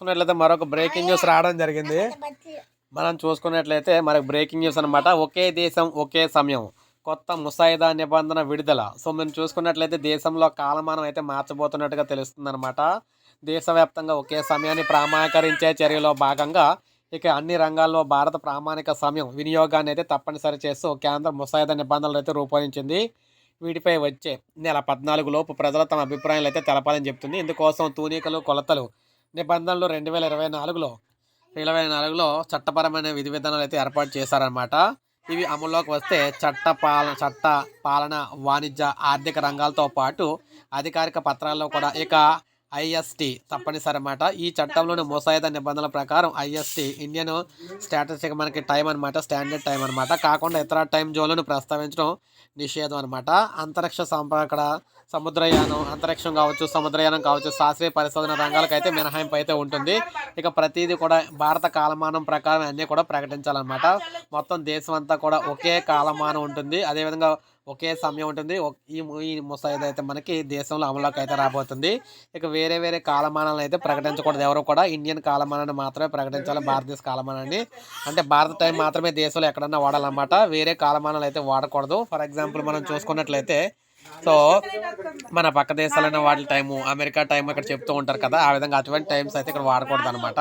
చూసుకున్నట్లయితే మరొక breaking news రావడం జరిగింది. మనం చూసుకున్నట్లయితే మనకు బ్రేకింగ్ న్యూస్ అనమాట ఒకే దేశం ఒకే సమయం. కొత్త ముసాయిదా నిబంధన విడుదల. సో మనం చూసుకున్నట్లయితే దేశంలో కాలమానం అయితే మార్చబోతున్నట్టుగా తెలుస్తుందన్నమాట. దేశవ్యాప్తంగా ఒకే సమయాన్ని ప్రామాణీకరించే చర్యలో భాగంగా ఇక అన్ని రంగాల్లో భారత ప్రామాణిక సమయం వినియోగాన్ని అయితే తప్పనిసరి చేస్తూ కేంద్ర ముసాయిదా నిబంధనలు అయితే రూపొందించింది. వీటిపై వచ్చే నెల పద్నాలుగు లోపు ప్రజలు తమ అభిప్రాయాలు అయితే తెలపాలని చెప్తుంది. ఇందుకోసం తూనికలు కొలతలు నిబంధనలు రెండు వేల ఇరవై నాలుగులో ఇరవై నాలుగులో చట్టపరమైన విధి విధానాలు అయితే ఏర్పాటు చేశారనమాట ఇవి అమల్లోకి వస్తే చట్ట పాలన చట్ట పాలన వాణిజ్య ఆర్థిక రంగాలతో పాటు అధికారిక పత్రాల్లో కూడా ఇక ఐఎస్టి తప్పనిసరి అన్నమాట ఈ చట్టంలోని ముసాయిదా నిబంధనల ప్రకారం ఐఎస్టి ఇండియన్ స్టాటిస్టిక్ మనకి టైం అనమాట స్టాండర్డ్ టైం అనమాట కాకుండా ఇతర టైం జోన్లను ప్రస్తావించడం నిషేధం అనమాట అంతరిక్ష సంపర్కడ సముద్రయానం అంతరిక్షం కావచ్చు సముద్రయానం కావచ్చు శాస్త్రీయ పరిశోధన రంగాలకు అయితే మినహాయింపు అయితే ఉంటుంది. ఇక ప్రతిదీ కూడా భారత కాలమానం ప్రకారం అన్నీ కూడా ప్రకటించాలన్నమాట. మొత్తం దేశం అంతా కూడా ఒకే కాలమానం ఉంటుంది. అదేవిధంగా ఒకే సమయం ఉంటుంది. ఈ ఈ ముసాయిదా అయితే మనకి దేశంలో అమలులోకి అయితే రాబోతుంది. ఇక వేరే వేరే కాలమానాలను అయితే ప్రకటించకూడదు. ఎవరు కూడా ఇండియన్ కాలమానాన్ని మాత్రమే ప్రకటించాలి. భారతదేశ కాలమానాన్ని. అంటే భారత టైం మాత్రమే దేశంలో ఎక్కడన్నా వాడాలన్నమాట. వేరే కాలమానాలు అయితే వాడకూడదు. ఫర్ ఎగ్జాంపుల్ మనం చూసుకున్నట్లయితే సో మన పక్క దేశాలైన వాటి టైము అమెరికా టైం ఇక్కడ చెప్తూ ఉంటారు కదా ఆ విధంగా అటువంటి టైమ్స్ అయితే ఇక్కడ వాడకూడదు అనమాట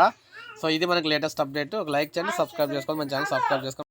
సో ఇది మనకి లేటెస్ట్ అప్డేట్. ఒక లైక్ చేయండి సబ్స్క్రైబ్ చేసుకోండి మన ఛానల్ సబ్స్క్రైబ్ చేసుకోండి.